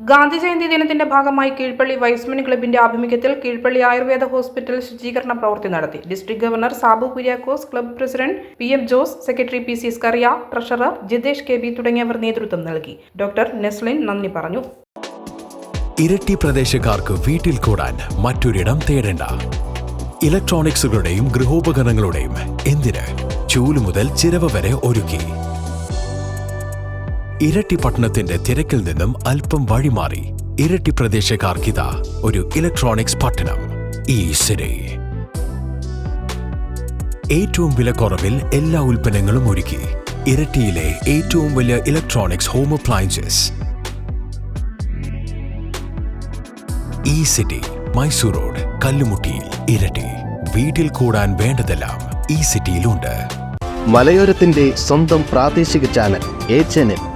ഗാന്ധി ജയന്തി ദിനത്തിന്റെ ഭാഗമായി കീഴ്പള്ളി വൈസ്മൻ ക്ലബിന്റെ ആഭിമുഖ്യത്തിൽ കീഴ്പള്ളി ആയുർവേദ ഹോസ്പിറ്റൽ ശുചീകരണ പ്രവൃത്തി നടത്തി. District governor Sabu Kuriakose club president P M Jose secretary P C Scaria treasurer Jithesh K B തുടങ്ങിയവർ നേതൃത്വം നൽകി. ഡോക്ടർ നെസ്ലിൻ നന്ദി പറഞ്ഞു. ഇരട്ടി പ്രദേശക്കാർക്ക് വീട്ടിൽ കൂടാൻ മറ്റൊരിടം തേടേണ്ട. ഇലക്ട്രോണിക്സുകളുടെയും ഗൃഹോപകരണങ്ങളുടെയും എന്തിന് ചൂൽ മുതൽ ചിരവ വരെ ഒരുക്കി? ഇരട്ടി പട്ടണത്തിന്റെ തിരക്കിൽ നിന്നും അല്പം വഴിമാറി ഇരട്ടി പ്രദേശക്കാർക്കിത ഒരു ഇലക്ട്രോണിക്സ് പട്ടണം ഈ സിരി ഏറ്റവും വിലക്കുറവിൽ എല്ലാ ഉൽപ്പന്നങ്ങളും ഒരുക്കി ഇരട്ടിയിലെ ഏറ്റവും വലിയ ഇലക്ട്രോണിക്സ് ഹോം അപ്ലയൻസസ്. ഈ സിറ്റി മൈസൂർ റോഡ് കല്ലുമുട്ടിയിൽ ഇരട്ടി. വീട്ടിൽ കൂടാൻ വേണ്ടതെല്ലാം ഈ സിറ്റിയിലുണ്ട്. മലയോരത്തിന്റെ സ്വന്തം പ്രാദേശിക ചാനൽ എ ചാനൽ.